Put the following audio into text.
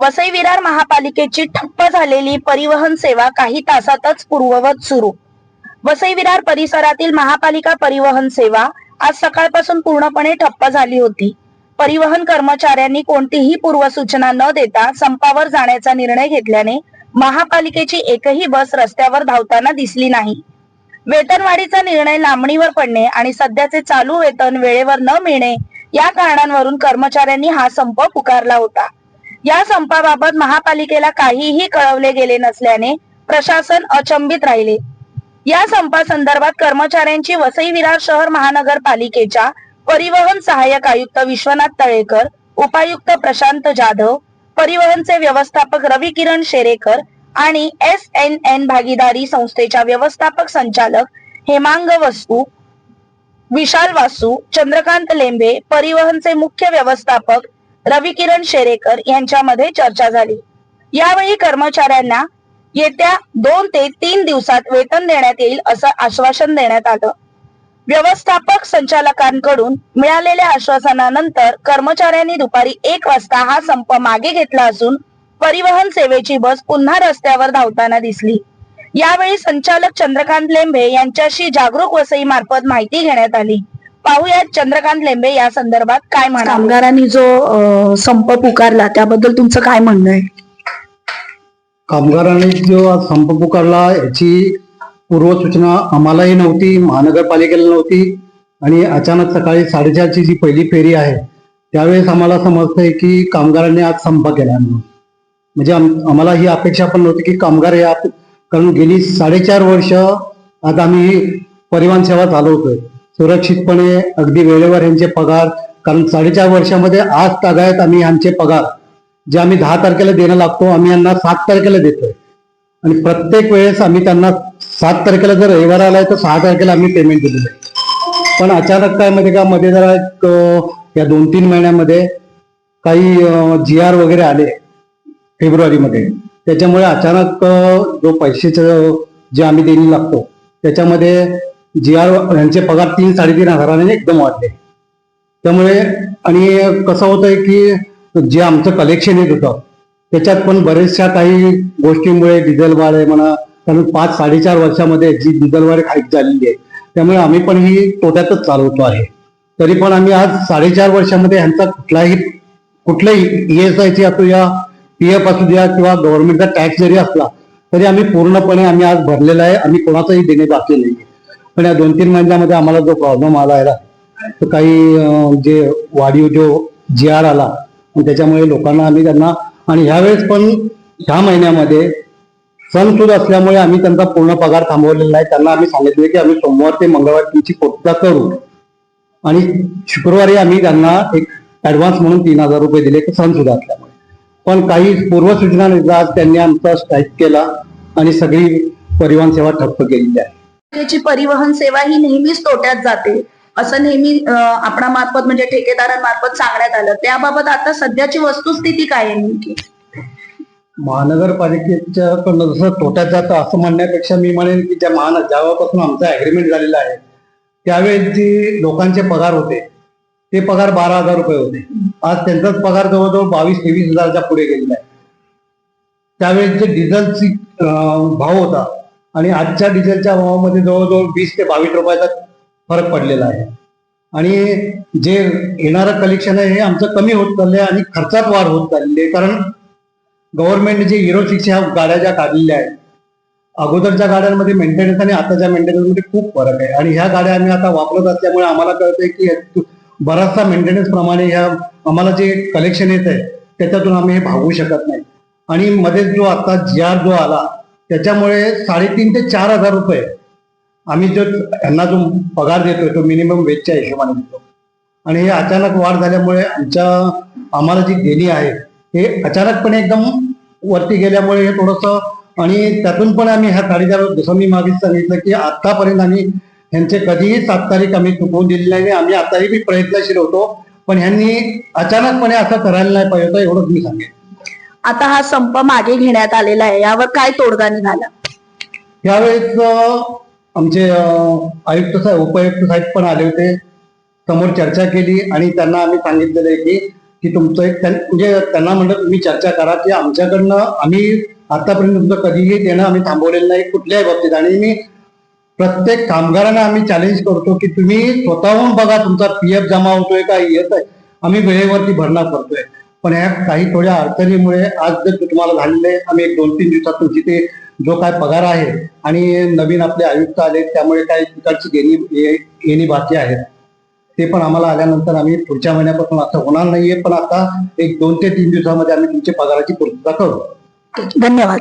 वसई विरार महापालिकेची ठप्प झालेली परिवहन सेवा काही तासातच पूर्ववत सुरू. वसई विरार परिसरातील महापालिका परिवहन सेवा आज सकाळपासून पूर्णपणे ठप्प झाली होती. परिवहन कर्मचाऱ्यांनी कोणतीही पूर्वसूचना न देता संपावर जाण्याचा निर्णय घेतल्याने महापालिकेची एकही बस रस्त्यावर धावताना दिसली नाही. वेतनवाढीचा निर्णय लांबणीवर पडणे आणि सध्याचे चालू वेतन वेळेवर न मिळणे या कारणांवरून कर्मचाऱ्यांनी हा संप पुकारला होता. या संपाबाबत महापालिकेला काहीही कळवले गेले नसल्याने प्रशासन अचंबित राहिले. या संपा संदर्भात कर्मचाऱ्यांची वसई विरार शहर महानगरपालिकेच्या परिवहन सहाय्यक आयुक्त विश्वनाथ तळेकर उपायुक्त प्रशांत जाधव परिवहनचे व्यवस्थापक रवी किरण शेरेकर आणि एस एन एन भागीदारी संस्थेच्या व्यवस्थापक संचालक हेमांग वस्तू विशाल वासू चंद्रकांत लेंबे परिवहनचे मुख्य व्यवस्थापक रवी किरण शेरेकर यांच्यामध्ये चर्चा झाली. यावेळी कर्मचाऱ्यांना येत्या दोन ते तीन दिवसात वेतन देण्यात येईल असं आश्वासन देण्यात आलं. व्यवस्थापक संचालकांकडून मिळालेल्या आश्वासनानंतर कर्मचाऱ्यांनी दुपारी एक वाजता हा संप मागे घेतला असून परिवहन सेवेची बस पुन्हा रस्त्यावर धावताना दिसली. यावेळी संचालक चंद्रकांत लेंबे यांच्याशी जागरूक वसई मार्फत माहिती घेण्यात आली. पाहुयात चंद्रकांत लेंबे या संदर्भात काय म्हणा कामगारांनी जो संप पुकारला त्याबद्दल तुमचं काय म्हणणं आहे? कामगारांनी जो आज संप पुकारला याची पूर्वसूचना आम्हालाही नव्हती महानगरपालिकेला नव्हती आणि अचानक सकाळी साडेचारची जी पहिली फेरी आहे त्यावेळेस आम्हाला समजतंय की कामगारांनी आज संप केला. म्हणून म्हणजे आम- आम्हाला ही अपेक्षा पण नव्हती की कामगार या कारण गेली साडेचार वर्ष आज आम्ही परिवहन सेवा चालवतोय. सुरक्षितपणे अगदी वेळेवर यांचे पगार कारण साडेचार वर्षामध्ये आज तागायत आम्ही यांचे पगार जे आम्ही दहा तारखेला देणं लागतो आम्ही यांना सात तारखेला देतोय. आणि प्रत्येक वेळेस आम्ही त्यांना सात तारखेला जर रविवार आलाय तर सहा तारखेला आम्ही पेमेंट दिलेलं आहे. पण अचानक काय मध्ये का मध्ये जरा एक या दोन तीन महिन्यामध्ये काही जी आर वगैरे आले फेब्रुवारीमध्ये. त्याच्यामुळे अचानक जो पैशाचं जे आम्ही देणी लागतो त्याच्यामध्ये जी आर यांचे पगार तीन साडेतीन हजाराने एकदम वाढले. त्यामुळे आणि कसं होतंय की जे आमचं कलेक्शन येत होतं त्याच्यात पण बरेचशा काही गोष्टींमुळे डिझेल वाढ आहे म्हणा कारण पाच साडेचार वर्षामध्ये जी डिझेल वाढ हाईक झालेली आहे त्यामुळे आम्ही पण ही तोट्यातच चालवतो आहे. तरी पण आम्ही आज साडेचार वर्षामध्ये ह्यांचा कुठलाही कुठलाही ई एस आयची असू या पी एफ असू द्या किंवा गव्हर्नमेंटचा टॅक्स जरी असला तरी आम्ही पूर्णपणे आम्ही आज भरलेला आहे आम्ही कोणाचाही देणे बाकी नाही पण या दोन तीन महिन्यामध्ये आम्हाला जो प्रॉब्लेम आला आहे तर काही जे वाढीव जो जी आर आला त्याच्यामुळे लोकांना आम्ही त्यांना आणि ह्यावेळेस पण ह्या महिन्यामध्ये सण सुद असल्यामुळे आम्ही त्यांचा पूर्ण पगार थांबवलेला आहे त्यांना आम्ही सांगितले की आम्ही सोमवार ते मंगळवार तुमची पूर्तता करू. आणि शुक्रवारी आम्ही त्यांना एक ऍडव्हान्स म्हणून तीन हजार रुपये दिले सण सुद्धा असल्यामुळे. पण काही पूर्वसूचना आज त्यांनी आमचा स्ट्राईक केला आणि सगळी परिवहन सेवा ठप्प केलेली आहे. त्याची परिवहन सेवा ही नेहमीच तोट्यात जाते. असं नेहमी आपणा आपणामार्फत म्हणजे ठेकेदारांमार्फत सांगण्यात आलं. त्याबाबत आता सध्याची वस्तुस्थिती काय आहे नेमकी? महानगरपालिकेच्या कडनं जसं तोट्यात जातं असं म्हणण्यापेक्षा मी म्हणेन की ज्या महान ज्यावेळेपासून आमचा अग्रीमेंट झालेला आहे त्यावेळेस जे लोकांचे पगार होते ते पगार बारा हजार रुपये होते. आज त्यांचाच पगार जवळजवळ बावीस तेवीस हजारच्या पुढे गेलेला आहे. त्यावेळेस जे डिझेलची भाव होता आणि आजच्या डिझेलच्या भावामध्ये जवळजवळ वीस ते बावीस रुपयाचा फरक पडलेला आहे. आणि जे येणारं कलेक्शन आहे हे आमचं कमी होत चाललंय आणि खर्चात वाढ होत चालली आहे. कारण गव्हर्नमेंटने जे हिरो सिक्स ह्या गाड्या ज्या काढलेल्या आहेत अगोदरच्या गाड्यांमध्ये मेंटेनन्स आणि आताच्या मेंटेनन्समध्ये खूप फरक आहे. आणि ह्या गाड्या आम्ही आता वापरत असल्यामुळे आम्हाला कळतंय की बराचसा मेंटेनन्स प्रमाणे ह्या आम्हाला जे कलेक्शन येत आहे त्याच्यातून आम्ही हे भागवू शकत नाही. आणि मध्ये जो आता जी आर जो आला त्याच्यामुळे साडेतीन ते चार हजार रुपये आम्ही जो यांना जो पगार देतोय तो मिनिमम वेजच्या हिशोबाने देतो. आणि हे अचानक वाढ झाल्यामुळे आमच्या आम्हाला जी देणी आहे हे अचानकपणे एकदम वरती गेल्यामुळे हे थोडस आणि त्यातून पण आम्ही ह्या साडेचार जसं मी मागे सांगितलं की आतापर्यंत आम्ही ह्यांचे कधीही सात तारीख आम्ही चुकवून दिलेली नाही आम्ही आताही बी प्रयत्नशील होतो पण ह्यांनी अचानकपणे असं करायला नाही पाहिजे होतं एवढंच मी सांगेन. आता हा संप मागे घेण्यात आलेला आहे. यावर काय तोडगा निघाला? यावेळेस आमचे आयुक्त साहेब उपायुक्त साहेब पण आले होते. समोर चर्चा केली आणि त्यांना आम्ही सांगितलेलं आहे की की तुमचं एक त्यां- म्हणजे त्यांना म्हणलं तुम्ही चर्चा करा की आमच्याकडनं आम्ही आतापर्यंत तुमचं कधीही देणं आम्ही थांबवलेलं नाही कुठल्याही बाबतीत. आणि मी प्रत्येक कामगारांना आम्ही चॅलेंज करतो की तुम्ही स्वतःहून बघा तुमचा पी एफ जमा होतोय का येत आहे आम्ही वेळेवरती भरणा करतोय. पण या काही थोड्या अडचणीमुळे आज जर तुम्हाला झालेले आम्ही एक दोन तीन दिवसात तुमची ते जो काय पगार आहे आणि नवीन आपले आयुक्त आले त्यामुळे काही तिकडची देणी येणी बाकी आहेत. ते पण आम्हाला आल्यानंतर आम्ही पुढच्या महिन्यापासून असं होणार नाहीये पण आता एक दोन ते तीन दिवसामध्ये आम्ही तुमच्या पगाराची पूर्तता करू. धन्यवाद.